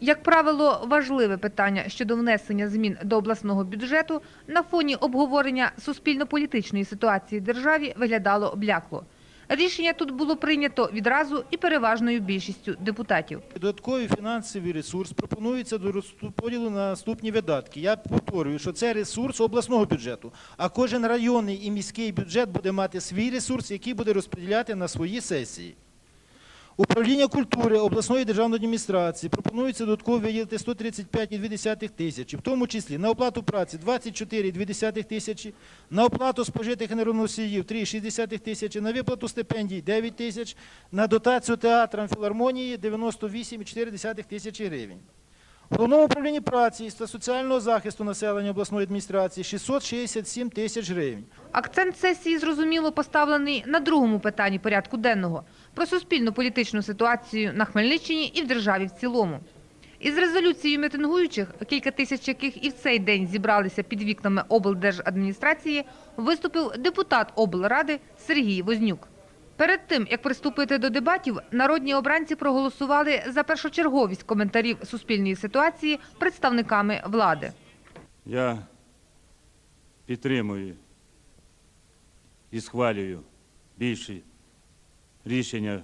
Як правило, важливе питання щодо внесення змін до обласного бюджету на фоні обговорення суспільно-політичної ситуації в державі виглядало блякло. Рішення тут було прийнято відразу і переважною більшістю депутатів. Додатковий фінансовий ресурс пропонується до розподілу на наступні видатки. Я повторюю, що це ресурс обласного бюджету, а кожен районний і міський бюджет буде мати свій ресурс, який буде розподіляти на свої сесії. Управління культури обласної державної адміністрації пропонується додатково виділити 135,2 тисячі, в тому числі на оплату праці 24,2 тисячі, на оплату спожитих енергоносіїв 3,6 тисячі, на виплату стипендій 9 тисяч, на дотацію театрам філармонії 98,4 тисячі гривень. Головному управлінні праці та соціального захисту населення обласної адміністрації 667 тисяч гривень. Акцент сесії зрозуміло поставлений на другому питанні порядку денного про суспільну політичну ситуацію на Хмельниччині і в державі в цілому. Із резолюцією мітингуючих, кілька тисяч яких і в цей день зібралися під вікнами облдержадміністрації, виступив депутат облради Сергій Вознюк. Перед тим, як приступити до дебатів, народні обранці проголосували за першочерговість коментарів суспільної ситуації представниками влади. Я підтримую і схвалюю більші рішення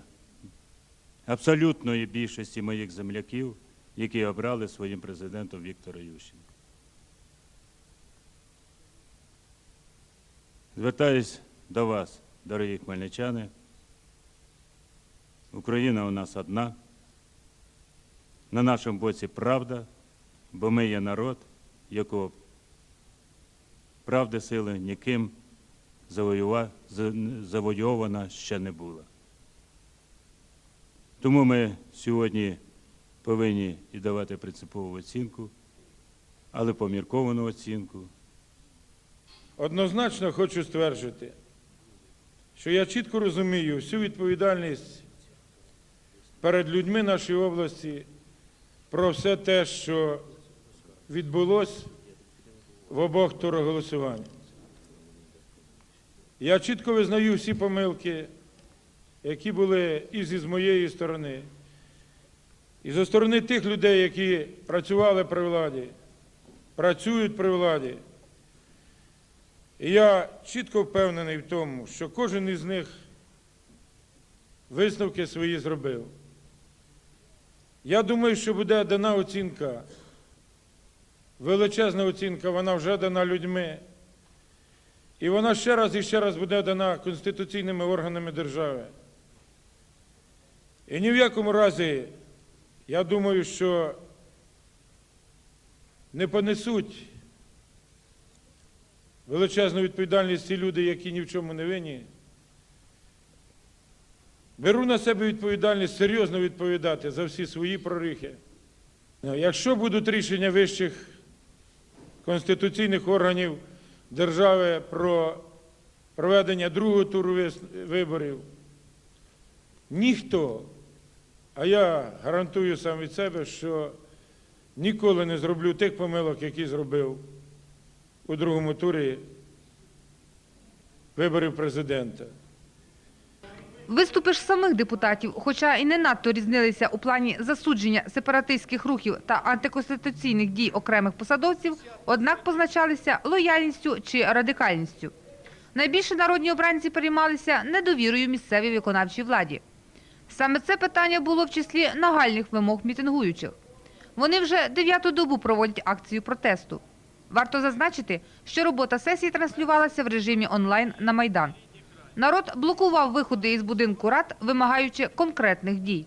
абсолютної більшості моїх земляків, які обрали своїм президентом Віктора Ющенка. Звертаюсь до вас, дорогі хмельничани. Україна у нас одна. На нашому боці правда, бо ми є народ, якого правди сили ніким завойована ще не була. Тому ми сьогодні повинні і давати принципову оцінку, але помірковану оцінку. Однозначно хочу стверджувати, що я чітко розумію всю відповідальність перед людьми нашої області про все те, що відбулось в обох турах голосування. Я чітко визнаю всі помилки, які були і зі з моєї сторони, і зі сторони тих людей, які працювали при владі, працюють при владі. І я чітко впевнений в тому, що кожен із них висновки свої зробив. Я думаю, що буде дана оцінка, величезна оцінка, вона вже дана людьми. І вона ще раз і ще раз буде дана конституційними органами держави. І ні в якому разі, я думаю, що не понесуть величезну відповідальність ті люди, які ні в чому не винні. Беру на себе відповідальність серйозно відповідати за всі свої прорихи. Якщо будуть рішення вищих конституційних органів держави про проведення другого туру виборів, ніхто, а я гарантую сам від себе, що ніколи не зроблю тих помилок, які зробив у другому турі виборів президента. Виступи ж самих депутатів, хоча і не надто різнилися у плані засудження сепаратистських рухів та антиконституційних дій окремих посадовців, однак позначалися лояльністю чи радикальністю. Найбільше народні обранці переймалися недовірою місцевій виконавчій владі. Саме це питання було в числі нагальних вимог мітингуючих. Вони вже дев'яту добу проводять акцію протесту. Варто зазначити, що робота сесії транслювалася в режимі онлайн на Майдан. Народ блокував виходи із будинку рад, вимагаючи конкретних дій.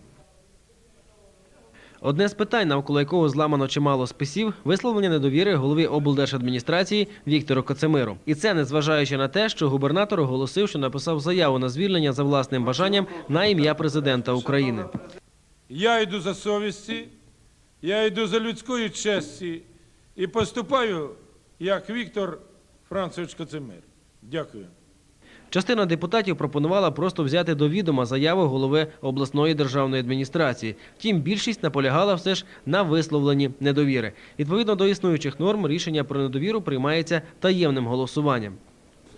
Одне з питань, навколо якого зламано чимало списів, висловлення недовіри голові облдержадміністрації Віктору Коцемиру. І це незважаючи на те, що губернатор оголосив, що написав заяву на звільнення за власним бажанням на ім'я президента України. Я йду за совісті, я йду за людською честі і поступаю як Віктор Францович Коцемир. Дякую. Частина депутатів пропонувала просто взяти до відома заяву голови обласної державної адміністрації. Втім, більшість наполягала все ж на висловленні недовіри. Відповідно до існуючих норм, рішення про недовіру приймається таємним голосуванням.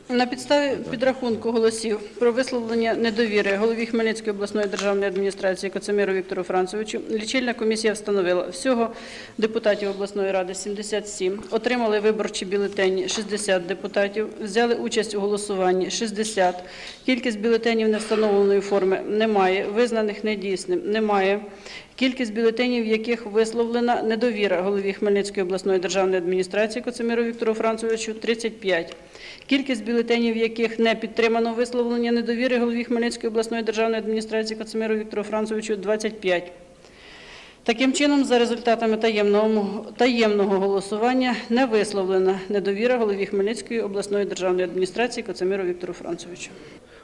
На підставі підрахунку голосів про висловлення недовіри голові Хмельницької обласної державної адміністрації Коцеміру Віктору Францовичу лічильна комісія встановила всього депутатів обласної ради 77, отримали виборчі бюлетені 60 депутатів, взяли участь у голосуванні 60, кількість бюлетенів невстановленої форми немає, визнаних недійсним немає. Кількість бюлетенів, в яких висловлена недовіра голові Хмельницької обласної державної адміністрації Коцеміру Віктору Францовичу 35. Кількість бюлетенів, в яких не підтримано висловлення недовіри голові Хмельницької обласної державної адміністрації Коцеміру Віктору Францовичу 25. Таким чином, за результатами таємного, таємного голосування не висловлена недовіра голові Хмельницької обласної державної адміністрації Коцеміру Віктору Францовичу.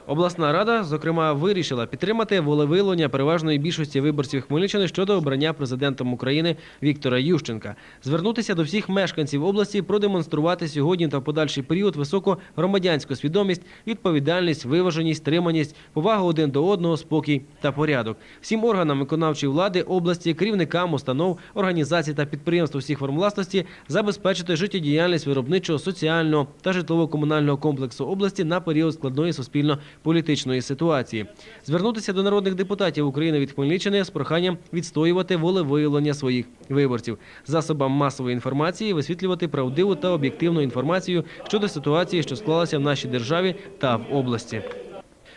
Обласна рада, зокрема, вирішила підтримати волевиявлення переважної більшості виборців Хмельниччини щодо обрання президентом України Віктора Ющенка, звернутися до всіх мешканців області, продемонструвати сьогодні та в подальший період високу громадянську свідомість, відповідальність, виваженість, стриманість, повагу один до одного, спокій та порядок. Всім органам виконавчої влади області, керівникам установ, організацій та підприємств усіх форм власності забезпечити життєдіяльність виробничого, соціального та житлово-комунального комплексу області на період складної суспільно-політичної ситуації. Звернутися до народних депутатів України від Хмельниччини з проханням відстоювати волевиявлення своїх виборців, засобам масової інформації висвітлювати правдиву та об'єктивну інформацію щодо ситуації, що склалася в нашій державі та в області.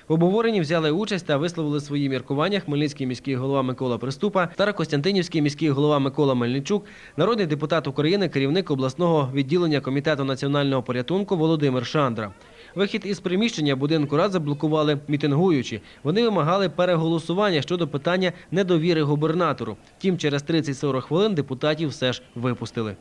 В обговоренні взяли участь та висловили свої міркування Хмельницький міський голова Микола Приступа, Старокостянтинівський міський голова Микола Мельничук, народний депутат України, керівник обласного відділення комітету національного порятунку Володимир Шандра. Вихід із приміщення будинку рад заблокували мітингуючі. Вони вимагали переголосування щодо питання недовіри губернатору. Втім, через 30-40 хвилин депутатів все ж випустили.